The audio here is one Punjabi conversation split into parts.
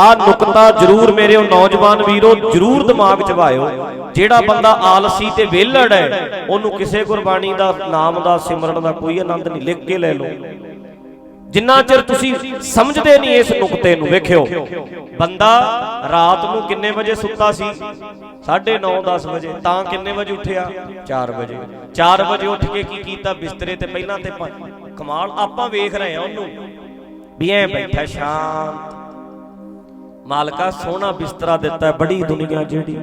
ਆ ਨੁਕਤਾ ਜ਼ਰੂਰ ਮੇਰੇ ਉਹ ਨੌਜਵਾਨ ਵੀਰੋ, ਜ਼ਰੂਰ ਦਿਮਾਗ 'ਚ ਪਾਇਓ ਜਿਹੜਾ ਬੰਦਾ ਆਲਸੀ ਤੇ ਵਿਹਲੜ ਹੈ, ਉਹਨੂੰ ਕਿਸੇ ਗੁਰਬਾਣੀ ਦਾ, ਨਾਮ ਦਾ, ਸਿਮਰਨ ਦਾ ਕੋਈ ਆਨੰਦ ਨਹੀਂ, ਲਿਖ ਕੇ ਲੈ ਲਓ। ਜਿੰਨਾ ਚਿਰ ਤੁਸੀਂ ਸਮਝਦੇ ਨਹੀਂ ਇਸ ਨੁਕਤੇ ਨੂੰ, ਵੇਖਿਓ। ਬੰਦਾ ਰਾਤ ਨੂੰ ਕਿੰਨੇ ਵਜੇ ਸੁੱਤਾ ਸੀ? 9:30 10 ਵਜੇ। ਤਾਂ ਕਿੰਨੇ ਵਜੇ ਉੱਠਿਆ? 4 ਵਜੇ। 4 ਵਜੇ ਉੱਠ ਕੇ ਕੀ ਕੀਤਾ? ਬਿਸਤਰੇ ਤੇ ਪਹਿਲਾਂ ਤੇ ਕਮਾਲ, ਆਪਾਂ ਵੇਖ ਰਹੇ ਆ ਉਹਨੂੰ। ਵੀ ਐ ਬੈਠਾ ਸ਼ਾਂਤ। ਮਾਲਕਾ ਸੋਹਣਾ ਬਿਸਤਰਾ ਦਿੱਤਾ ਬੜੀ ਦੁਨੀਆ ਜਿਹੜੀ।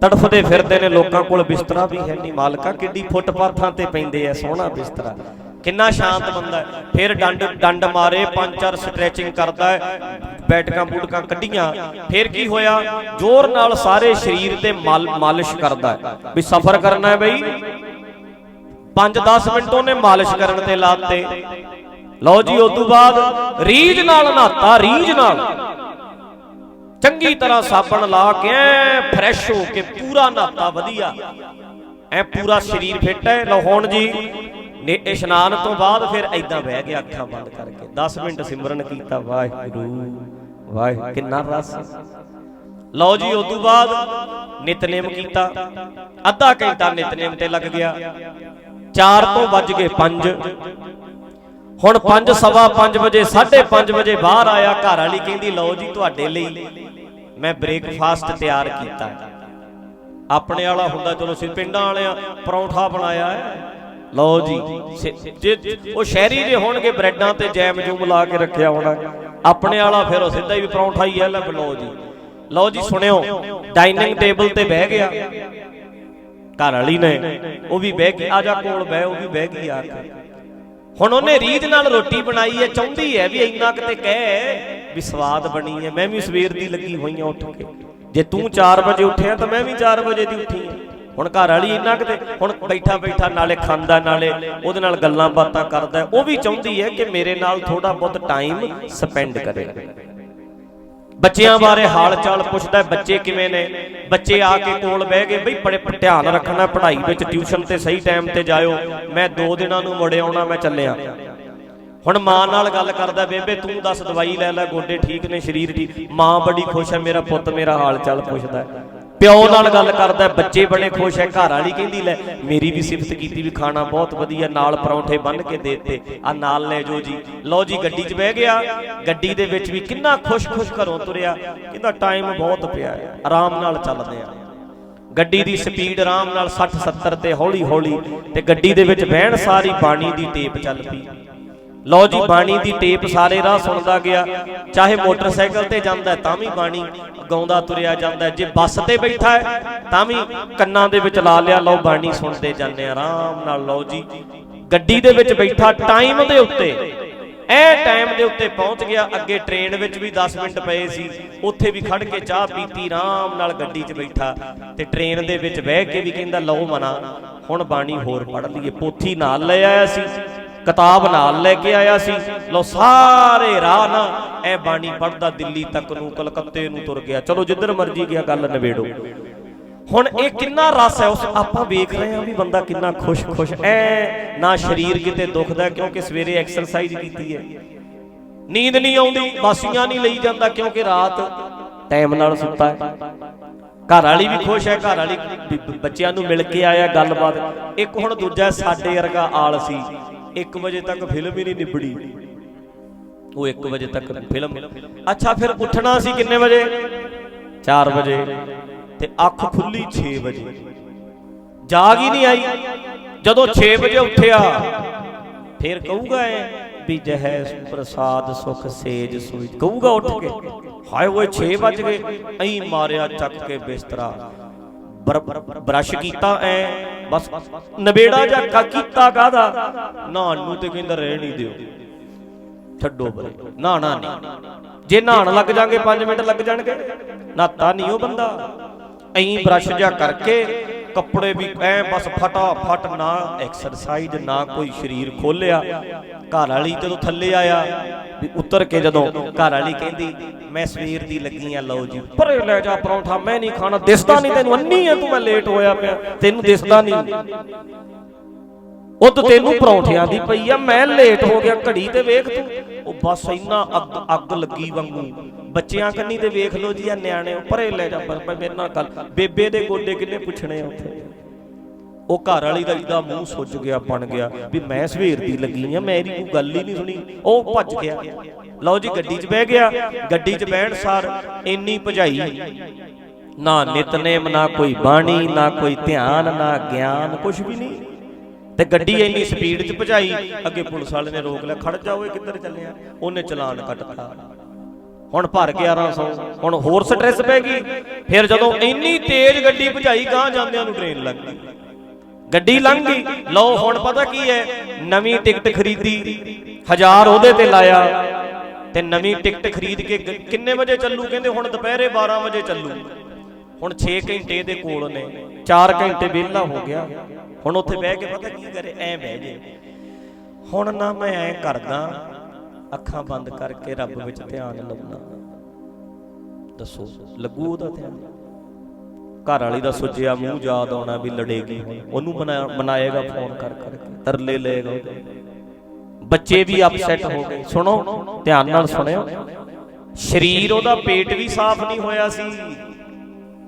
ਤੜਫਦੇ ਫਿਰਦੇ ਨੇ ਲੋਕਾਂ ਕੋਲ, ਬਿਸਤਰਾ ਵੀ ਹੈ ਨਹੀਂ। ਮਾਲਕਾ ਕਿੱਡੀ ਫੁੱਟਪਾਥਾਂ ਤੇ ਪੈਂਦੇ ਐ ਸੋਹਣਾ ਬਿਸਤਰਾ। ਕਿੰਨਾ ਸ਼ਾਂਤ ਬੰਦਾ ਹੈ। ਫਿਰ ਡੰਡ ਡੰਡ ਮਾਰੇ, ਪੰਜ, ਚਾਰ ਸਟ੍ਰੈਚਿੰਗ ਕਰਦਾ ਹੈ, ਬੈਠਕਾਂ, ਬੂਟਕਾਂ ਕੱਢੀਆਂ। ਫਿਰ ਕੀ ਹੋਇਆ? ਜ਼ੋਰ ਨਾਲ ਸਾਰੇ ਸਰੀਰ ਤੇ ਮਲ, ਮਾਲਿਸ਼ ਕਰਦਾ ਹੈ। ਵੀ ਸਫ਼ਰ ਕਰਨਾ ਹੈ ਬਈ। 5-10 ਮਿੰਟ ਉਹਨੇ ਮਾਲਿਸ਼ ਕਰਨ ਤੇ ਲਾਤੇ। ਲਓ ਜੀ, ਉਸ ਤੋਂ ਬਾਅਦ ਰੀਝ ਨਾਲ ਨਹਾਤਾ, ਰੀਝ ਨਾਲ। ਚੰਗੀ ਤਰ੍ਹਾਂ ਸਾਬਣ ਲਾ ਕੇ ਐ ਫਰੈਸ਼ ਹੋ ਕੇ ਪੂਰਾ ਨਹਾਤਾ, ਵਧੀਆ। ਐ ਪੂਰਾ ਸਰੀਰ ਫਿੱਟ ਹੈ ਲਓ ਜੀ, ਨੇ ਇਸ਼ਨਾਨ ਤੋਂ ਬਾਅਦ ਫਿਰ ਐਦਾਂ ਬਹਿ ਗਿਆ ਅੱਖਾਂ ਬੰਦ ਕਰਕੇ। 10 ਮਿੰਟ ਸਿਮਰਨ ਕੀਤਾ, ਵਾਹਿਗੁਰੂ, ਵਾਹਿ, ਕਿੰਨਾ ਰਸ। ਲਓ ਜੀ ਉਸ ਤੋਂ ਬਾਅਦ ਨਿਤਨੇਮ ਕੀਤਾ। ਅੱਧਾ ਘੰਟਾ ਨਿਤਨੇਮ ਤੇ ਲੱਗ ਗਿਆ। 4 ਤੋਂ ਵੱਜ ਗਏ 5 ਹੁਣ 5 ਸਵਾ 5 ਵਜੇ 5:30 ਵਜੇ ਬਾਹਰ ਆਇਆ, ਘਰ ਵਾਲੀ ਕਹਿੰਦੀ, ਲਓ ਜੀ ਤੁਹਾਡੇ ਲਈ ਮੈਂ ਬ੍ਰੇਕਫਾਸਟ ਤਿਆਰ ਕੀਤਾ। ਆਪਣੇ ਵਾਲਾ ਹੁੰਦਾ, ਚਲੋ ਅਸੀਂ ਪਿੰਡਾਂ ਵਾਲਿਆਂ ਪਰੌਂਠਾ ਬਣਾਇਆ ਹੈ। ਲਓ ਜੀ ਉਹ ਸ਼ਹਿਰੀ ਦੇ ਹੋਣਗੇ, ਬ੍ਰੈਡਾਂ ਤੇ ਜੈਮ ਜੂਮ ਲਾ ਕੇ ਰੱਖਿਆ ਹੋਣਾ। ਆਪਣੇ ਵਾਲਾ ਫਿਰ ਉਹ ਸਿੱਧਾ ਹੀ ਪਰੌਂਠਾ ਹੀ ਹੈ ਲੈ ਲਓ ਜੀ। ਲਓ ਜੀ, ਸੁਣਿਓ ਡਾਈਨਿੰਗ ਟੇਬਲ ਤੇ ਬਹਿ ਗਿਆ। ਘਰ ਵਾਲੀ ਨੇ, ਉਹ ਵੀ ਬਹਿ ਕੇ ਆ ਜਾ ਕੋਲ ਬਹਿ, ਉਹ ਵੀ ਬਹਿ ਗਈ ਆ ਕੇ। ਹੁਣ ਉਹਨੇ ਰੀਝ ਨਾਲ ਰੋਟੀ ਬਣਾਈ ਹੈ ਚਾਹੁੰਦੀ ਹੈ ਵੀ ਇੰਨਾ ਕਿਤੇ ਕਹਿ ਵੀ ਸਵਾਦ ਬਣੀ ਹੈ। ਮੈਂ ਵੀ ਸਵੇਰ ਦੀ ਲੱਗੀ ਹੋਈ ਹਾਂ ਉੱਠ ਕੇ। ਜੇ ਤੂੰ 4 ਵਜੇ ਉੱਠਿਆ ਤਾਂ ਮੈਂ ਵੀ 4 ਵਜੇ ਦੀ ਉੱਠੀ ਹੁਣ ਘਰ ਵਾਲੀ ਇੰਨਾ ਕਿਤੇ ਹੁਣ ਬੈਠਾ ਬੈਠਾ ਨਾਲੇ ਖਾਂਦਾ ਨਾਲੇ ਉਹਦੇ ਨਾਲ ਗੱਲਾਂ ਬਾਤਾਂ ਕਰਦਾ। ਉਹ ਵੀ ਚਾਹੁੰਦੀ ਹੈ ਕਿ ਮੇਰੇ ਨਾਲ ਥੋੜਾ ਬਹੁਤ ਟਾਈਮ ਸਪੈਂਡ ਕਰੇ। ਬੱਚਿਆਂ ਬਾਰੇ ਹਾਲ ਚਾਲ ਪੁੱਛਦਾ ਬੱਚੇ ਕਿਵੇਂ ਨੇ? ਬੱਚੇ ਆ ਕੇ ਕੋਲ ਬਹਿ ਗਏ ਬਈ ਬੜੇ ਧਿਆਨ ਰੱਖਣਾ ਪੜ੍ਹਾਈ ਵਿੱਚ ਟਿਊਸ਼ਨ ਤੇ ਸਹੀ ਟਾਈਮ ਤੇ ਜਾਇਓ। ਮੈਂ 2 ਦਿਨਾਂ ਨੂੰ ਮੁੜ ਆਉਣਾ ਮੈਂ ਚੱਲਿਆ। ਹੁਣ ਮਾਂ ਨਾਲ ਗੱਲ ਕਰਦਾ ਬੇਬੇ ਤੂੰ ਦੱਸ ਦਵਾਈ ਲੈ ਲੈ ਗੋਡੇ ਠੀਕ ਨੇ ਸਰੀਰ ਠੀਕ। ਮਾਂ ਬੜੀ ਖੁਸ਼ ਹੈ ਮੇਰਾ ਪੁੱਤ ਮੇਰਾ ਹਾਲ ਚਾਲ ਪੁੱਛਦਾ। ਪਿਓ ਨਾਲ ਗੱਲ ਕਰਦਾ ਬੱਚੇ ਬੜੇ ਖੁਸ਼ ਹੈ, ਘਰ ਵਾਲੀ ਕਹਿੰਦੀ, ਲੈ, ਮੇਰੀ ਵੀ ਸਿਫਤ ਕੀਤੀ ਵੀ ਖਾਣਾ ਬਹੁਤ ਵਧੀਆ, ਨਾਲ ਪਰੌਂਠੇ ਬੰਨ ਕੇ ਦੇ ਦਿੱਤੇ। ਆ ਨਾਲ ਲੈ ਜੋ ਜੀ। ਲਓ ਜੀ, ਗੱਡੀ 'ਚ ਬਹਿ ਗਿਆ। ਗੱਡੀ ਦੇ ਵਿੱਚ ਵੀ ਕਿੰਨਾ ਖੁਸ਼-ਖੁਸ਼ ਘਰੋਂ ਤੁਰਿਆ। ਕਹਿੰਦਾ ਟਾਈਮ ਬਹੁਤ ਪਿਆ ਹੈ। ਆਰਾਮ ਨਾਲ ਚੱਲਦੇ ਆ। ਗੱਡੀ ਦੀ ਸਪੀਡ ਆਰਾਮ ਨਾਲ 60 70 ਤੇ ਹੌਲੀ ਹੌਲੀ ਤੇ ਗੱਡੀ ਦੇ ਵਿੱਚ ਬਹਿਣ ਸਾਰੀ ਬਾਣੀ ਦੀ ਟੇਪ ਚੱਲ ਪਈ। ਲਓ ਜੀ ਬਾਣੀ ਦੀ ਟੇਪ ਸਾਰੇ ਰਾਹ ਸੁਣਦਾ ਗਿਆ। ਚਾਹੇ ਮੋਟਰਸਾਈਕਲ ਤੇ ਜਾਂਦਾ ਤਾਂ ਵੀ ਬਾਣੀ ਗਾਉਂਦਾ ਤੁਰਿਆ ਜਾਂਦਾ। ਜੇ ਬੱਸ ਤੇ ਬੈਠਾ ਹੈ ਤਾਂ ਵੀ ਕੰਨਾਂ ਦੇ ਵਿੱਚ ਲਾ ਲਿਆ। ਲਓ ਬਾਣੀ ਸੁਣਦੇ ਜਾਂਦੇ ਆਰਾਮ ਨਾਲ। ਲਓ ਜੀ ਗੱਡੀ ਦੇ ਵਿੱਚ ਬੈਠਾ ਟਾਈਮ ਦੇ ਉੱਤੇ। ਐ ਟਾਈਮ ਦੇ ਉੱਤੇ ਪਹੁੰਚ ਗਿਆ। ਅੱਗੇ ਟ੍ਰੇਨ ਵਿੱਚ ਵੀ 10 ਮਿੰਟ ਪਏ ਸੀ। ਉੱਥੇ ਵੀ ਖੜ ਕੇ ਚਾਹ ਪੀਤੀ ਆਰਾਮ ਨਾਲ ਗੱਡੀ 'ਚ ਬੈਠਾ। ਤੇ ਟ੍ਰੇਨ ਦੇ ਵਿੱਚ ਬਹਿ ਕੇ ਵੀ ਕਹਿੰਦਾ ਲਓ ਮਨਾ ਹੁਣ ਬਾਣੀ ਹੋਰ ਪੜ੍ਹ ਲਈਏ। ਪੋਥੀ ਨਾਲ ਲੈ ਆਇਆ ਸੀ। ਕਿਤਾਬ ਨਾਲ ਲੈ ਕੇ ਆਇਆ ਸੀ। ਲੋ ਸਾਰੇ ਰਾਹ ਨਾ ਐ ਬਾਣੀ ਪੜਦਾ ਦਿੱਲੀ ਤੱਕ ਨੂੰ, ਕਲਕੱਤੇ ਨੂੰ ਤੁਰ ਗਿਆ। ਚਲੋ ਜਿੱਧਰ ਮਰਜ਼ੀ ਗਿਆ, ਗੱਲ ਨਵੇੜੋ ਹੁਣ ਇਹ ਕਿੰਨਾ ਰਸ ਹੈ, ਉਸ ਆਪਾਂ ਵੇਖ ਰਹੇ ਹਾਂ ਵੀ ਬੰਦਾ ਕਿੰਨਾ ਖੁਸ਼-ਖੁਸ਼ ਐ ਨਾ ਸਰੀਰ ਕਿਤੇ ਦੁਖਦਾ ਕਿਉਂਕਿ ਸਵੇਰੇ ਐਕਸਰਸਾਈਜ਼ ਕੀਤੀ ਹੈ। ਨੀਂਦ ਨਹੀਂ ਆਉਂਦੀ, ਬਾਸੀਆਂ ਨਹੀਂ ਲਈ ਜਾਂਦਾ, ਕਿਉਂਕਿ ਰਾਤ ਟਾਈਮ ਨਾਲ ਸੁੱਤਾ ਹੈ। ਘਰ ਵਾਲੀ ਵੀ ਖੁਸ਼ ਹੈ, ਘਰ ਵਾਲੀ ਬੱਚਿਆਂ ਨੂੰ ਮਿਲ ਕੇ ਆਇਆ, ਗੱਲਬਾਤ। ਇੱਕ ਹੁਣ ਦੂਜਾ ਸਾਡੇ ਵਰਗਾ ਆਲ ਸੀ 1 ਵਜੇ ਤੱਕ ਫਿਲਮ ਹੀ ਨਹੀਂ ਨਿਬੜੀ। ਉਹ 1 ਵਜੇ ਤੱਕ ਫਿਲਮ। ਅੱਛਾ ਫਿਰ ਉੱਠਣਾ ਸੀ ਕਿੰਨੇ ਵਜੇ? 4 ਵਜੇ। ਤੇ ਅੱਖ ਖੁੱਲੀ 6 ਵਜੇ। ਜਾਗ ਹੀ ਨਹੀਂ ਆਈ। ਜਦੋਂ 6 ਵਜੇ ਉੱਠਿਆ ਫਿਰ ਕਹੂਗਾ ਐ ਵੀ ਜਹੈ ਪ੍ਰਸਾਦ ਸੁਖ ਸੇਜ ਸੋਈ। ਕਹੂਗਾ ਉੱਠ ਕੇ ਹਾਏ ਓਏ 6 ਵਜ ਗਏ। ਐਂ ਮਾਰਿਆ ਚੱਕ ਕੇ ਬਿਸਤਰਾ। ਬਰ- ਬਰ- ਬਰਸ਼ ਕੀਤਾ ਐ। ਬਸ ਨਵੇੜਾ ਜਾਂ ਕਾ ਕੀਤਾ ਕਾਦਾ ਨਹਾਣ ਨੂੰ ਤੇ ਕਹਿੰਦਾ ਰਹਿ ਨਹੀਂ ਦਿਓ। ਛੱਡੋ ਪਰੇ। ਨਹਾਣਾ ਨਹੀਂ। ਜੇ ਨਹਾਣ ਲੱਗ ਜਾਗੇ 5 ਮਿੰਟ ਲੱਗ ਜਾਣਗੇ। ਨਾਤਾ ਨਹੀਂ ਉਹ ਬੰਦਾ। ਐਂ ਬਰਸ਼ ਜਾ ਕਰਕੇ ਕੱਪੜੇ ਵੀ ਐ ਬਸ ਫਟਾਫਟ ਨਾ ਐਕਸਰਸਾਈਜ਼ ਨਾ ਕੋਈ ਸਰੀਰ ਖੋਲਿਆ। ਘਰ ਵਾਲੀ ਜਦੋਂ ਥੱਲੇ ਆਇਆ, ਵੀ ਉਤਰ ਕੇ ਜਦੋਂ ਘਰ ਵਾਲੀ ਕਹਿੰਦੀ, ਮੈਂ ਸਵੇਰ ਦੀ ਲੱਗੀ ਆ, ਲਓ ਜੀ। ਪਰੇ ਲੈ ਜਾ ਪਰੌਂਠਾ, ਮੈਂ ਨਹੀਂ ਖਾਣਾ, ਦਿਸਦਾ ਨਹੀਂ ਤੈਨੂੰ, ਅੰਨੀ ਐ ਤੂੰ, ਮੈਂ ਲੇਟ ਹੋਇਆ ਪਿਆ। ਤੈਨੂੰ ਦਿਸਦਾ ਨਹੀਂ। ਉਦ ਤੈਨੂੰ ਪਰੌਂਠਿਆਂ ਦੀ ਪਈ ਆ ਮੈਂ ਲੇਟ ਹੋ ਗਿਆ ਘੜੀ ਤੇ ਵੇਖ ਤੂੰ। ਉਹ ਬਸ ਇੰਨਾ ਅੱਗ ਅੱਗ ਲੱਗੀ ਵਾਂਗੂ। ਬੱਚਿਆਂ ਕੰਨੀ ਤੇ ਵੇਖ ਲੋ ਜੀ ਆ ਨਿਆਣੇ ਪਰੇ ਲੈ ਜਾ ਪਰ ਮੇਰੇ ਨਾਲ ਗੱਲ। ਬੇਬੇ ਦੇ ਗੋਡੇ ਕਿੰਨੇ ਪੁੱਛਣੇ ਆ ਉੱਥੇ। ਉਹ ਘਰ ਵਾਲੀ ਦਾ ਜਿਹਦਾ ਮੂੰਹ ਸੁੱਜ ਗਿਆ ਬਣ ਗਿਆ ਵੀ ਮੈਂ ਸਵੇਰ ਦੀ ਲੱਗੀ ਆ ਮੇਰੀ ਕੋਈ ਗੱਲ ਹੀ ਨਹੀਂ ਸੁਣੀ। ਉਹ ਭੱਜ ਗਿਆ। ਲਓ ਜੀ ਗੱਡੀ 'ਚ ਬਹਿ ਗਿਆ। ਗੱਡੀ 'ਚ ਬਹਿਣ ਸਾਰ ਇੰਨੀ ਭਜਾਈ। ਨਾ ਨਿਤਨੇਮ ਨਾ ਕੋਈ ਬਾਣੀ ਨਾ ਕੋਈ ਧਿਆਨ ਨਾ ਗਿਆਨ ਕੁਝ ਵੀ ਨਹੀਂ। ਤੇ ਗੱਡੀ ਇੰਨੀ ਸਪੀਡ 'ਚ ਭਜਾਈ, ਅੱਗੇ ਪੁਲਿਸ ਵਾਲੇ ਨੇ ਰੋਕ ਲਿਆ, ਖੜ ਜਾ ਓਏ ਕਿੱਧਰ ਚੱਲਿਆ? ਉਹਨੇ ਚਲਾਨ ਕੱਟਤਾ ਹੁਣ ਭਰ 1100 ਹੁਣ ਹੋਰ ਸਟ੍ਰੈਸ ਪੈ ਗਈ। ਫਿਰ ਜਦੋਂ ਇੰਨੀ ਤੇਜ਼ ਗੱਡੀ ਭਜਾਈ ਗਾਂ ਜਾਂਦਿਆਂ ਨੂੰ ਟ੍ਰੇਨ ਲੱਗ ਗਈ। ਗੱਡੀ ਲੰਘ ਗਈ। ਲਓ, ਹੁਣ ਪਤਾ ਕੀ ਹੈ? ਨਵੀਂ ਟਿਕਟ ਖਰੀਦੀ। ਹਜ਼ਾਰ ਉਹਦੇ ਤੇ ਲਾਇਆ। ਤੇ ਨਵੀਂ ਟਿਕਟ ਖਰੀਦ ਕੇ ਕਿੰਨੇ ਵਜੇ ਚੱਲੂ? ਕਹਿੰਦੇ ਹੁਣ ਦੁਪਹਿਰੇ 12 ਵਜੇ ਚੱਲੂ। ਹੁਣ 6 ਘੰਟੇ ਦੇ ਕੋਲ ਨੇ 4 ਘੰਟੇ ਵਿਹਲਾ ਹੋ ਗਿਆ। ਹੁਣ ਉੱਥੇ ਬਹਿ ਕੇ ਪਤਾ ਕੀ ਕਰੇ, ਐ ਬਹਿ ਜੇ। ਹੁਣ ਨਾ ਮੈਂ ਐ ਕਰਦਾ, ਅੱਖਾਂ ਬੰਦ ਕਰਕੇ ਰੱਬ ਵਿੱਚ ਧਿਆਨ ਲਾਉਣਾ। ਦੱਸੋ, ਲੱਗੂ ਉਹਦਾ ਧਿਆਨ? ਘਰ ਵਾਲੀ ਦਾ ਸੁੱਜਿਆ ਮੂੰਹ ਯਾਦ ਆਉਣਾ ਵੀ ਲੜੇਗੀ ਉਹਨੂੰ ਮਨਾ- ਮਨਾਏਗਾ ਫੋਨ ਕਰ ਕਰਕੇ ਤਰਲੇ ਲਏਗਾ ਬੱਚੇ ਵੀ ਅਪਸੈਟ ਹੋ ਗਏ। ਸੁਣੋ, ਧਿਆਨ ਨਾਲ ਸੁਣਿਓ। ਸਰੀਰ ਉਹਦਾ ਪੇਟ ਵੀ ਸਾਫ਼ ਨਹੀਂ ਹੋਇਆ ਸੀ।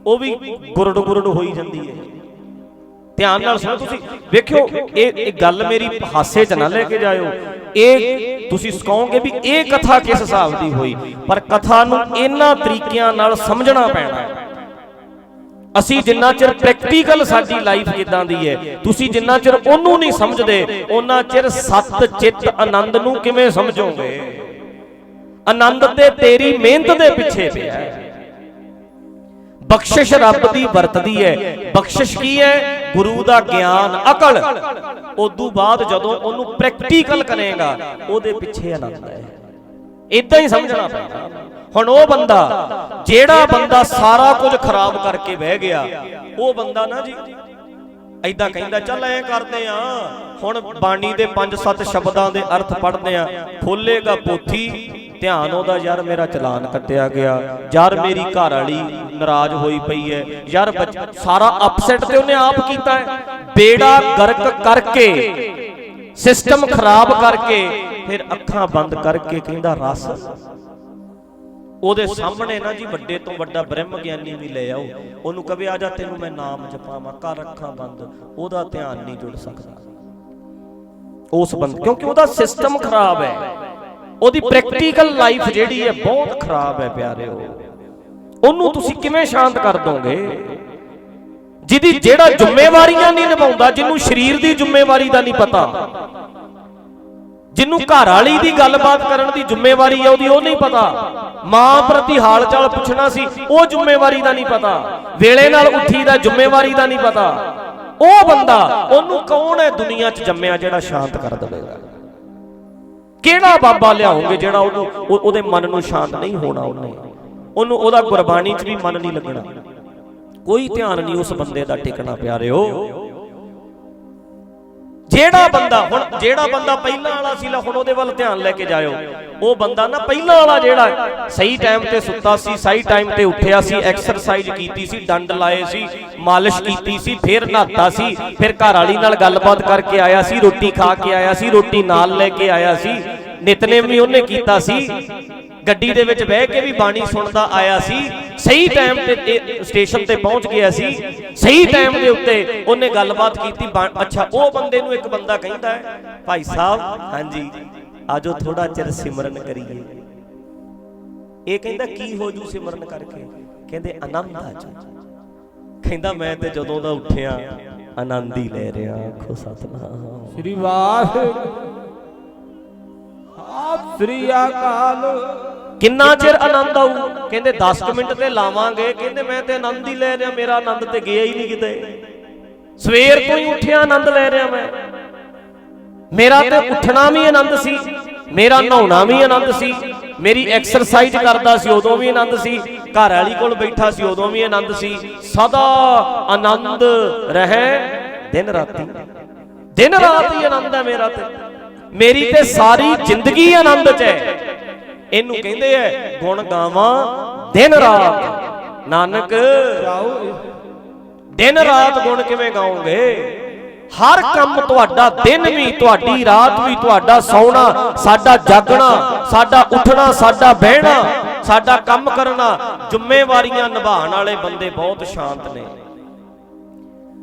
ਉਹ ਵੀ ਗੁਰੜ ਗੁਰੜ ਹੋਈ ਜਾਂਦੀ ਹੈ। ਧਿਆਨ ਨਾਲ ਸੁਣੋ ਤੁਸੀਂ। ਵੇਖਿਓ, ਇਹ ਇਹ ਗੱਲ ਮੇਰੀ ਹਾਸੇ 'ਚ ਨਾ ਲੈ ਕੇ ਜਾਇਓ। ਇਹ ਤੁਸੀਂ ਕਹੋਗੇ ਵੀ ਇਹ ਕਥਾ ਕਿਸ ਹਿਸਾਬ ਦੀ ਹੋਈ? ਪਰ ਕਥਾ ਨੂੰ ਇਹਨਾਂ ਤਰੀਕਿਆਂ ਨਾਲ ਸਮਝਣਾ ਪੈਣਾ ਅਸੀਂ ਜਿੰਨਾ ਚਿਰ ਪ੍ਰੈਕਟੀਕਲ ਸਾਡੀ ਲਾਈਫ ਇਦਾਂ ਦੀ ਹੈ, ਤੁਸੀਂ ਜਿੰਨਾ ਚਿਰ ਉਹਨੂੰ ਨਹੀਂ ਸਮਝਦੇ ਉਹਨਾਂ ਚਿਰ ਸਤ ਚਿੱਤ ਆਨੰਦ ਨੂੰ ਕਿਵੇਂ ਸਮਝੋਗੇ? ਆਨੰਦ ਤੇ ਤੇਰੀ ਮਿਹਨਤ ਦੇ ਪਿੱਛੇ ਪਿਆ ਹੈ। ਬਖਸ਼ਿਸ਼ ਰੱਬ ਦੀ ਵਰਤਦੀ ਹੈ। ਬਖਸ਼ਿਸ਼ ਕੀ ਹੈ? ਗੁਰੂ ਦਾ ਗਿਆਨ ਅਕਲ। ਉਦੋਂ ਬਾਅਦ ਜਦੋਂ ਉਹਨੂੰ ਪ੍ਰੈਕਟੀਕਲ ਕਰੇਗਾ ਉਹਦੇ ਪਿੱਛੇ ਆਨੰਦ ਹੈ। ਇਦਾਂ ਹੀ ਸਮਝਣਾ ਪੈਂਦਾ। ਹੁਣ ਉਹ ਬੰਦਾ ਜਿਹੜਾ ਬੰਦਾ ਸਾਰਾ ਕੁਝ ਖਰਾਬ ਕਰਕੇ ਬਹਿ ਗਿਆ ਉਹ ਬੰਦਾ ਨਾ ਜੀ ਐਦਾਂ ਕਹਿੰਦਾ ਚੱਲ ਐ ਕਰਦੇ ਆ। ਹੁਣ ਬਾਣੀ ਦੇ ਪੰਜ ਸੱਤ ਸ਼ਬਦਾਂ ਦੇ ਅਰਥ ਪੜ੍ਹਦੇ ਆ। ਖੋਲੇਗਾ ਪੋਥੀ ਧਿਆਨ ਉਹਦਾ ਯਾਰ ਮੇਰਾ ਚਲਾਨ ਕੱਟਿਆ ਗਿਆ। ਯਾਰ ਮੇਰੀ ਘਰ ਵਾਲੀ ਨਾਰਾਜ਼ ਹੋਈ ਪਈ ਹੈ। ਯਾਰ ਸਾਰਾ ਅਪਸੈਟ ਤੇ ਉਹਨੇ ਆਪ ਕੀਤਾ ਹੈ। ਬੇੜਾ ਗਰਕ ਕਰਕੇ ਸਿਸਟਮ ਖਰਾਬ ਕਰਕੇ, ਫਿਰ ਅੱਖਾਂ ਬੰਦ ਕਰਕੇ ਕਹਿੰਦਾ, ਰਸ, ਉਹਦੇ ਸਾਹਮਣੇ ਨਾ ਜੀ ਵੱਡੇ ਤੋਂ ਵੱਡਾ ਬ੍ਰਹਮ ਗਿਆਨੀ ਵੀ ਲੈ ਆਓ। ਉਹਨੂੰ ਕਵੇ, ਆ ਜਾ, ਤੈਨੂੰ ਮੈਂ ਨਾਮ ਜਪਾਵਾਂ। ਕਰ ਅੱਖਾਂ ਬੰਦ, ਉਹਦਾ ਧਿਆਨ ਨਹੀਂ ਜੁੜ ਸਕਦਾ। ਉਸ ਬੰਦ ਕਿਉਂਕਿ ਉਹਦਾ ਸਿਸਟਮ ਖਰਾਬ ਹੈ। ਉਹਦੀ ਪ੍ਰੈਕਟੀਕਲ ਲਾਈਫ ਜਿਹੜੀ ਹੈ ਬਹੁਤ ਖਰਾਬ ਹੈ ਪਿਆਰਿਓ। ਉਹਨੂੰ ਤੁਸੀਂ ਕਿਵੇਂ ਸ਼ਾਂਤ ਕਰ ਦੋਗੇ? ਜਿਹਦੀ ਜਿਹੜਾ ਜ਼ਿੰਮੇਵਾਰੀਆਂ ਨਹੀਂ ਨਿਭਾਉਂਦਾ ਜਿਹਨੂੰ ਸਰੀਰ ਦੀ ਜ਼ਿੰਮੇਵਾਰੀ ਦਾ ਨਹੀਂ ਪਤਾ। ਜਿਹਨੂੰ ਘਰ ਵਾਲੀ ਦੀ ਗੱਲਬਾਤ ਕਰਨ ਦੀ ਜ਼ਿੰਮੇਵਾਰੀ ਹੈ ਉਹਦੀ ਉਹ ਨਹੀਂ ਪਤਾ। ਮਾਂ ਪ੍ਰਤੀ ਹਾਲ ਚਾਲ ਪੁੱਛਣਾ ਸੀ ਉਹ ਜ਼ਿੰਮੇਵਾਰੀ ਦਾ ਨਹੀਂ ਪਤਾ। ਵੇਲੇ ਨਾਲ ਉੱਠੀ ਦਾ ਜ਼ਿੰਮੇਵਾਰੀ ਦਾ ਨਹੀਂ ਪਤਾ। ਉਹ ਬੰਦਾ ਉਹਨੂੰ ਕੌਣ ਹੈ ਦੁਨੀਆ 'ਚ ਜੰਮਿਆ ਜਿਹੜਾ ਸ਼ਾਂਤ ਕਰ ਦੇਵੇਗਾ? ਕਿਹੜਾ ਬਾਬਾ ਲਿਆਉਂਗੇ ਜਿਹੜਾ ਉਹਨੂੰ ਉਹ- ਉਹਦੇ ਮਨ ਨੂੰ ਸ਼ਾਂਤ ਨਹੀਂ ਹੋਣਾ ਉਹਨੇ? ਉਹਨੂੰ ਉਹਦਾ ਗੁਰਬਾਣੀ 'ਚ ਵੀ ਮਨ ਨਹੀਂ ਲੱਗਣਾ। ਕੋਈ ਧਿਆਨ ਨਹੀਂ ਉਸ ਬੰਦੇ ਦਾ ਟਿਕਣਾ ਪਿਆਰਿਓ ਜਿਹੜਾ ਬੰਦਾ ਹੁਣ, ਜਿਹੜਾ ਬੰਦਾ ਪਹਿਲਾਂ ਵਾਲਾ ਸੀ, ਲੈ ਹੁਣ ਉਹਦੇ ਵੱਲ ਧਿਆਨ ਲੈ ਕੇ ਜਾਇਓ। ਉਹ ਬੰਦਾ ਨਾ ਪਹਿਲਾਂ ਵਾਲਾ ਜਿਹੜਾ ਸਹੀ ਟਾਈਮ ਤੇ ਸੁੱਤਾ ਸੀ, ਸਹੀ ਟਾਈਮ ਤੇ ਉੱਠਿਆ ਸੀ ਐਕਸਰਸਾਈਜ਼ ਕੀਤੀ ਸੀ, ਡੰਡ ਲਾਏ ਸੀ, ਮਾਲਿਸ਼ ਕੀਤੀ ਸੀ, ਫਿਰ ਨਹਾਤਾ ਸੀ, ਫਿਰ ਘਰ ਵਾਲੀ ਨਾਲ ਗੱਲਬਾਤ ਕਰਕੇ ਆਇਆ ਸੀ, ਰੋਟੀ ਖਾ ਕੇ ਆਇਆ ਸੀ, ਰੋਟੀ ਨਾਲ ਲੈ ਕੇ ਆਇਆ ਸੀ। ਨਿਤਨੇਮ ਵੀ ਉਹਨੇ ਕੀਤਾ ਸੀ। ਗੱਡੀ ਦੇ ਵਿੱਚ ਬਹਿ ਕੇ ਵੀ ਬਾਣੀ ਸੁਣਦਾ ਆਇਆ ਸੀ। ਸਹੀ ਟਾਈਮ ਤੇ ਸਟੇਸ਼ਨ ਤੇ ਪਹੁੰਚ ਗਿਆ ਸੀ। ਸਹੀ ਟਾਈਮ ਦੇ ਉੱਤੇ ਉਹਨੇ ਗੱਲਬਾਤ ਕੀਤੀ। ਅੱਛਾ, ਉਹ ਬੰਦੇ ਨੂੰ ਇੱਕ ਬੰਦਾ ਕਹਿੰਦਾ ਹੈ, ਭਾਈ ਸਾਹਿਬ, ਹਾਂਜੀ, ਆਜੋ ਥੋੜਾ ਚਿਰ ਸਿਮਰਨ ਕਰੀਏ। ਇਹ ਕਹਿੰਦਾ, ਕੀ ਹੋ ਜੂ ਸਿਮਰਨ ਕਰਕੇ? ਕਹਿੰਦੇ ਆਨੰਦ ਆ ਜੂ। ਕਹਿੰਦਾ, ਮੈਂ ਤੇ ਜਦੋਂ ਦਾ ਉੱਠਿਆ, ਆਨੰਦ ਹੀ ਲੈ ਰਿਹਾ। ਆਖੋ ਸਤਨਾਮ। ਸ੍ਰੀ ਵਾਹਿਗੁਰੂ। ਆਪ ਸ੍ਰੀ ਅਕਾਲ ਕਿੰਨਾ ਚਿਰ ਆਨੰਦ ਆਊ? ਕਹਿੰਦੇ 10 ਕੁ ਮਿੰਟ ਤੇ ਲਾਵਾਂਗੇ। ਕਹਿੰਦੇ ਮੈਂ ਤੇ ਆਨੰਦ ਹੀ ਲੈ ਰਿਹਾ, ਮੇਰਾ ਆਨੰਦ ਤੇ ਗਿਆ ਹੀ ਨਹੀਂ ਕਿਤੇ। ਸਵੇਰ ਤੋਂ ਹੀ ਉੱਠਿਆ, ਆਨੰਦ ਲੈ ਰਿਹਾ ਮੈਂ। ਮੇਰਾ ਤੇ ਉੱਠਣਾ ਵੀ ਆਨੰਦ ਸੀ, ਮੇਰਾ ਨਹਾਉਣਾ ਵੀ ਆਨੰਦ ਸੀ, ਮੇਰੀ ਐਕਸਰਸਾਈਜ਼ ਕਰਦਾ ਸੀ, ਉਦੋਂ ਵੀ ਆਨੰਦ ਸੀ, ਘਰ ਵਾਲੀ ਕੋਲ ਬੈਠਾ ਸੀ, ਉਦੋਂ ਵੀ ਆਨੰਦ ਸੀ। ਸਦਾ ਆਨੰਦ ਰਹੇ ਦਿਨ ਰਾਤੀ। ਦਿਨ ਰਾਤ ਹੀ ਆਨੰਦ ਹੈ ਮੇਰਾ ਤੇ। ਮੇਰੀ ਤੇ ਸਾਰੀ ਜ਼ਿੰਦਗੀ ਆਨੰਦ 'ਚ ਹੈ। ਇਹਨੂੰ ਕਹਿੰਦੇ ਐ ਗੁਣ ਗਾਵਾਂ ਦਿਨ ਰਾਤ। ਨਾਨਕ ਦਿਨ ਰਾਤ ਗੁਣ ਕਿਵੇਂ ਗਾਓਗੇ? ਹਰ ਕੰਮ ਤੁਹਾਡਾ ਦਿਨ ਵੀ ਤੁਹਾਡੀ ਰਾਤ ਵੀ ਤੁਹਾਡਾ ਸੌਣਾ ਸਾਡਾ ਜਾਗਣਾ ਸਾਡਾ ਉੱਠਣਾ ਸਾਡਾ ਬਹਿਣਾ ਸਾਡਾ ਕੰਮ ਕਰਨਾ। ਜ਼ਿੰਮੇਵਾਰੀਆਂ ਨਿਭਾਉਣ ਵਾਲੇ ਬੰਦੇ ਬਹੁਤ ਸ਼ਾਂਤ ਨੇ।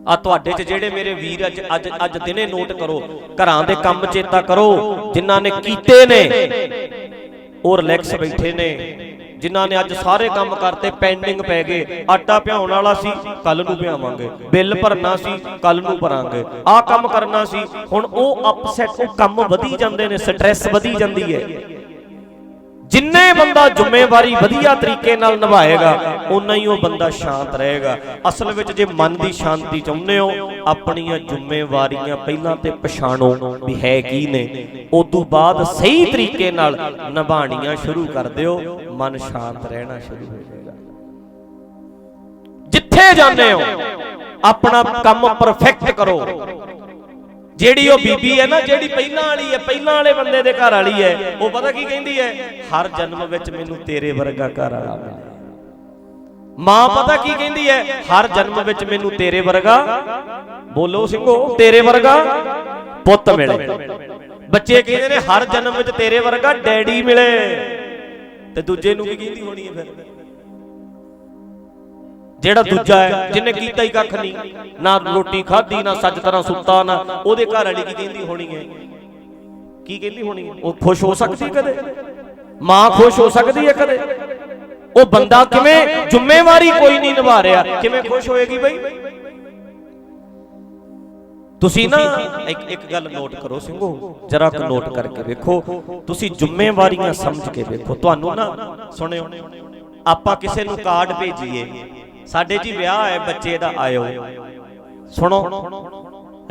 ਆ ਤੁਹਾਡੇ ਚ ਜਿਹੜੇ ਮੇਰੇ ਵੀਰ ਅੱਜ ਅੱਜ ਅੱਜ ਦਿਨੇ ਨੋਟ ਕਰੋ। ਘਰਾਂ ਦੇ ਕੰਮ ਚੇਤਾ ਕਰੋ। ਜਿਨ੍ਹਾਂ ਨੇ। ਕੀਤੇ ਨੇ। ਉਹ ਰਿਲੈਕਸ ਬੈਠੇ ਨੇ, ਜਿਨ੍ਹਾਂ ਨੇ ਅੱਜ ਸਾਰੇ ਕੰਮ ਕਰਤੇ ਪੈਂਡਿੰਗ ਪੈ ਗਏ। ਆਟਾ ਭਿਆਉਣ ਵਾਲਾ ਸੀ ਕੱਲ ਨੂੰ ਭਿਆਵਾਂਗੇ ਬਿੱਲ ਭਰਨਾ ਸੀ ਕੱਲ ਨੂੰ ਭਰਾਂਗੇ। ਆਹ ਕੰਮ ਕਰਨਾ ਸੀ, ਹੁਣ ਉਹ ਅਪਸੈਟ ਉਹ ਕੰਮ ਵਧੀ ਜਾਂਦੇ ਨੇ ਸਟ੍ਰੈਸ ਵਧੀ ਜਾਂਦੀ ਹੈ। ਜਿੰਨੇ ਬੰਦਾ ਜ਼ਿੰਮੇਵਾਰੀ ਵਧੀਆ ਤਰੀਕੇ ਨਾਲ ਨਿਭਾਏਗਾ ਉਨਾ ਹੀ ਉਹ ਬੰਦਾ ਸ਼ਾਂਤ ਰਹੇਗਾ। ਅਸਲ ਵਿੱਚ ਜੇ ਮਨ ਦੀ ਸ਼ਾਂਤੀ ਚਾਹੁੰਦੇ ਹੋ, ਆਪਣੀਆਂ ਜ਼ਿੰਮੇਵਾਰੀਆਂ ਪਹਿਲਾਂ ਤੇ ਪਛਾਣੋ ਵੀ ਹੈ ਕੀ ਨੇ। ਉਦੋਂ ਬਾਅਦ ਸਹੀ ਤਰੀਕੇ ਨਾਲ ਨਿਭਾਣੀਆਂ ਸ਼ੁਰੂ ਕਰ ਦਿਓ, ਮਨ ਸ਼ਾਂਤ ਰਹਿਣਾ ਸ਼ੁਰੂ ਹੋ ਜਾਏਗਾ। ਜਿੱਥੇ ਜਾਂਦੇ ਹੋ, ਆਪਣਾ ਕੰਮ ਪਰਫੈਕਟ ਕਰੋ। ਜਿਹੜੀ ਉਹ ਬੀਬੀ ਹੈ ਨਾ, ਜਿਹੜੀ ਪਹਿਲਾਂ ਵਾਲੀ ਹੈ, ਪਹਿਲਾਂ ਵਾਲੇ ਬੰਦੇ ਦੇ ਘਰ ਵਾਲੀ ਹੈ, ਉਹ ਪਤਾ ਕੀ ਕਹਿੰਦੀ ਹੈ? ਹਰ ਜਨਮ ਵਿੱਚ ਮੈਨੂੰ ਤੇਰੇ ਵਰਗਾ ਘਰ ਵਾਲਾ ਮਿਲੇ। ਮਾਂ ਪਤਾ ਕੀ ਕਹਿੰਦੀ ਹੈ? ਹਰ ਜਨਮ ਵਿੱਚ ਮੈਨੂੰ ਤੇਰੇ ਵਰਗਾ, ਬੋਲੋ ਸਿੰਘੋ, ਤੇਰੇ ਵਰਗਾ ਪੁੱਤ ਮਿਲੇ। ਬੱਚੇ ਕਹਿੰਦੇ ਨੇ, ਹਰ ਜਨਮ ਵਿੱਚ ਤੇਰੇ ਵਰਗਾ ਡੈਡੀ ਮਿਲੇ। ਤੇ ਦੂਜੇ ਨੂੰ ਕੀ ਕਹਿੰਦੀ ਹੋਣੀ ਹੈ ਫਿਰ? ਜਿਹੜਾ ਦੂਜਾ ਹੈ ਜਿਹਨੇ ਕੀਤਾ ਹੀ ਕੱਖ ਨਹੀਂ ਨਾ ਰੋਟੀ ਖਾਧੀ ਨਾ ਸੱਜ ਤਰ੍ਹਾਂ ਸੁੱਤਾ ਨਾ ਉਹਦੇ ਘਰ ਵਾਲੀ ਕੀ ਕਹਿੰਦੀ ਹੋਣੀ ਹੈ? ਕੀ ਕਹਿੰਦੀ ਹੋਣੀ ਹੈ? ਉਹ ਖੁਸ਼ ਹੋ ਸਕਦੀ ਕਦੇ? ਮਾਂ ਖੁਸ਼ ਹੋ ਸਕਦੀ ਹੈ ਕਦੇ? ਉਹ ਬੰਦਾ ਕਿਵੇਂ ਜ਼ਿੰਮੇਵਾਰੀ ਕੋਈ ਨਹੀਂ ਨਿਭਾ ਰਿਹਾ ਕਿਵੇਂ ਖੁਸ਼ ਹੋਏਗੀ ਬਈ? ਤੁਸੀਂ ਨਾ ਇੱਕ ਇੱਕ ਗੱਲ ਨੋਟ ਕਰੋ ਸਿੰਘੋ ਜਰਾ ਕੁ ਨੋਟ ਕਰਕੇ ਵੇਖੋ। ਤੁਸੀਂ ਜ਼ਿੰਮੇਵਾਰੀਆਂ ਸਮਝ ਕੇ ਵੇਖੋ। ਤੁਹਾਨੂੰ ਨਾ ਸੁਣਿਓ ਆਪਾਂ ਕਿਸੇ ਨੂੰ ਕਾਰਡ ਭੇਜੀਏ। ਸਾਡੇ ਜੀ ਵਿਆਹ ਹੈ ਬੱਚੇ ਦਾ ਆਇਓ। ਸੁਣੋ।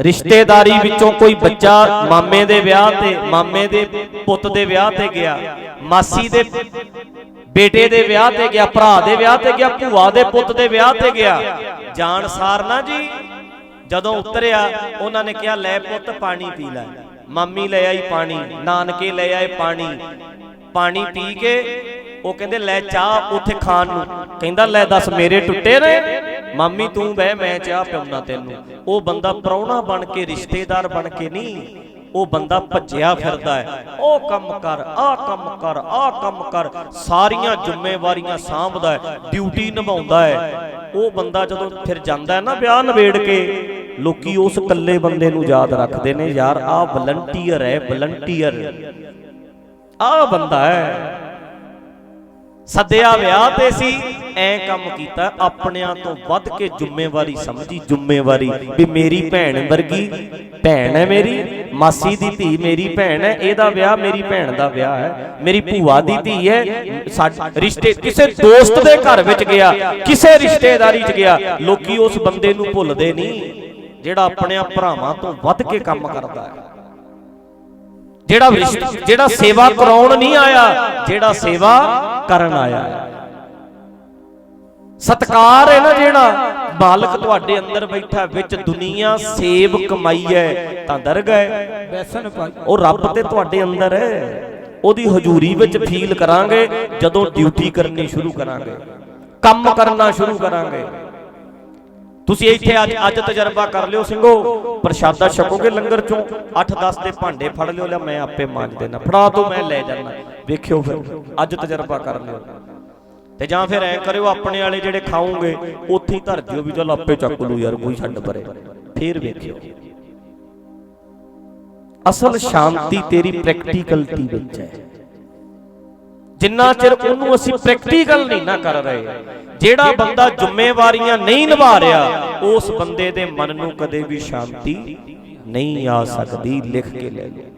ਰਿਸ਼ਤੇਦਾਰੀ ਵਿੱਚੋਂ ਕੋਈ ਬੱਚਾ ਮਾਮੇ ਦੇ ਵਿਆਹ ਤੇ ਮਾਮੇ ਦੇ ਪੁੱਤ ਦੇ ਵਿਆਹ ਤੇ ਗਿਆ। ਮਾਸੀ ਦੇ ਬੇਟੇ ਦੇ ਵਿਆਹ ਤੇ ਗਿਆ ਭਰਾ ਦੇ ਵਿਆਹ ਤੇ ਗਿਆ ਭੂਆ ਦੇ ਪੁੱਤ ਦੇ ਵਿਆਹ ਤੇ ਗਿਆ। ਜਾਣ ਸਾਰ ਨਾ ਜੀ ਜਦੋਂ ਉਤਰਿਆ ਉਹਨਾਂ ਨੇ ਕਿਹਾ ਲੈ ਪੁੱਤ ਪਾਣੀ ਪੀ ਲੈ। ਮਾਮੀ ਲੈ ਆਈ ਪਾਣੀ ਨਾਨਕੇ ਲੈ ਆਏ ਪਾਣੀ। ਪਾਣੀ ਪੀ ਕੇ ਉਹ ਕਹਿੰਦੇ, ਲੈ ਚਾਹ ਉੱਥੇ ਖਾਣ ਨੂੰ। ਕਹਿੰਦਾ, ਲੈ ਦੱਸ, ਮੇਰੇ ਟੁੱਟੇ ਨੇ। ਮਾਮੀ, ਤੂੰ ਬਹਿ, ਮੈਂ ਚਾਹ ਪਿਉਣਾ ਤੈਨੂੰ। ਉਹ ਬੰਦਾ ਪ੍ਰਾਹੁਣਾ ਬਣ ਕੇ, ਰਿਸ਼ਤੇਦਾਰ ਬਣ ਕੇ ਨਹੀਂ, ਉਹ ਬੰਦਾ ਭੱਜਿਆ ਫਿਰਦਾ ਹੈ। ਉਹ ਕੰਮ ਕਰ, ਆਹ ਕੰਮ ਕਰ, ਆਹ ਕੰਮ ਕਰ, ਸਾਰੀਆਂ ਜ਼ਿੰਮੇਵਾਰੀਆਂ ਸਾਂਭਦਾ ਹੈ, ਡਿਊਟੀ ਨਿਭਾਉਂਦਾ ਹੈ। ਉਹ ਬੰਦਾ ਜਦੋਂ ਫਿਰ ਜਾਂਦਾ ਹੈ ਨਾ ਵਿਆਹ ਨਵੇੜ ਕੇ, ਲੋਕੀ ਉਸ ਇਕੱਲੇ ਬੰਦੇ ਨੂੰ ਯਾਦ ਰੱਖਦੇ ਨੇ, ਯਾਰ, ਆਹ ਵਲੰਟੀਅਰ ਹੈ ਵਲੰਟੀਅਰ ਆਹ ਬੰਦਾ ਹੈ। ਸੱਦਿਆ ਵਿਆਹ ਤੇ ਸੀ, ਐ ਕੰਮ ਕੀਤਾ, ਆਪਣਿਆਂ ਤੋਂ ਵੱਧ ਕੇ ਜ਼ਿੰਮੇਵਾਰੀ ਸਮਝੀ, ਜ਼ਿੰਮੇਵਾਰੀ ਵੀ ਮੇਰੀ ਭੈਣ ਵਰਗੀ, ਭੈਣ ਹੈ ਮੇਰੀ, ਮਾਸੀ ਦੀ ਧੀ ਮੇਰੀ ਭੈਣ ਹੈ, ਇਹਦਾ ਵਿਆਹ ਮੇਰੀ ਭੈਣ ਦਾ ਵਿਆਹ ਹੈ, ਮੇਰੀ ਭੂਆ ਦੀ ਧੀ ਹੈ ਰਿਸ਼ਤੇ ਕਿਸੇ ਦੋਸਤ ਦੇ ਘਰ ਵਿੱਚ ਗਿਆ, ਕਿਸੇ ਰਿਸ਼ਤੇਦਾਰੀ 'ਚ ਗਿਆ, ਲੋਕੀ ਉਸ ਬੰਦੇ ਨੂੰ ਭੁੱਲਦੇ ਨਹੀਂ, ਜਿਹੜਾ ਆਪਣਿਆਂ ਭਰਾਵਾਂ ਤੋਂ ਵੱਧ ਕੇ ਕੰਮ ਕਰਦਾ ਹੈ। ਜਿਹੜਾ ਜਿਹੜਾ ਸੇਵਾ ਕਰਾਉਣ ਨਹੀਂ ਆਇਆ, ਜਿਹੜਾ ਸੇਵਾ ਕਰਨ ਆਇਆ। ਹੈ ਸਤਕਾਰ ਹੈ ਨਾ ਜਿਹੜਾ ਮਾਲਕ ਤੁਹਾਡੇ ਅੰਦਰ ਬੈਠਾ, ਵਿੱਚ ਦੁਨੀਆ ਸੇਵ ਕਮਾਈ ਹੈ, ਤਾਂ ਦਰਗਾਹ ਹੈ ਬੈਸਨ ਉਹ ਰੱਬ ਤੇ ਤੁਹਾਡੇ ਅੰਦਰ ਹੈ। ਉਹਦੀ ਹਜ਼ੂਰੀ ਵਿੱਚ ਫੀਲ ਕਰਾਂਗੇ, ਜਦੋਂ ਡਿਊਟੀ ਕਰਨੀ ਸ਼ੁਰੂ ਕਰਾਂਗੇ। ਕੰਮ ਕਰਨਾ ਸ਼ੁਰੂ ਕਰਾਂਗੇ। ਤੁਸੀਂ ਇੱਥੇ ਅੱਜ ਅੱਜ ਤਜਰਬਾ ਕਰ ਲਿਓ ਸਿੰਘੋ। ਪ੍ਰਸ਼ਾਦਾ ਛਕੋਗੇ ਲੰਗਰ ਚੋਂ 8-10 ਦੇ ਭਾਂਡੇ ਫੜ ਲਿਓ, ਲੈ ਮੈਂ ਆਪੇ ਮਾਂਜ ਦੇਣਾ। ਫੜਾ ਦੋ ਮੈਂ ਲੈ ਜਾਣਾ ਵੇਖਿਓ ਫਿਰ, ਅੱਜ ਤਜਰਬਾ ਕਰ ਲਿਓ। ਤੇ ਜਾਂ ਫਿਰ ਐ ਕਰਿਓ, ਆਪਣੇ ਵਾਲੇ ਜਿਹੜੇ ਖਾਓਗੇ, ਉੱਥੇ ਹੀ ਧਰ ਦਿਓ ਵੀ ਚਲ ਆਪੇ ਚੱਕ ਲੂ ਯਾਰ, ਕੋਈ ਛੱਡ ਪਰੇ। ਫੇਰ ਵੇਖਿਓ। ਅਸਲ ਸ਼ਾਂਤੀ ਤੇਰੀ ਪ੍ਰੈਕਟੀਕਲਟੀ ਵਿੱਚ ਹੈ। ਜਿੰਨਾ ਚਿਰ ਉਹਨੂੰ ਅਸੀਂ ਪ੍ਰੈਕਟੀਕਲ ਨਹੀਂ ਨਾ ਕਰ ਰਹੇ, ਜਿਹੜਾ ਬੰਦਾ ਜ਼ਿੰਮੇਵਾਰੀਆਂ ਨਹੀਂ ਨਿਭਾ ਰਿਹਾ, ਉਸ ਬੰਦੇ ਦੇ ਮਨ ਨੂੰ ਕਦੇ ਵੀ ਸ਼ਾਂਤੀ ਨਹੀਂ ਆ ਸਕਦੀ, ਲਿਖ ਕੇ ਲੈ ਲਓ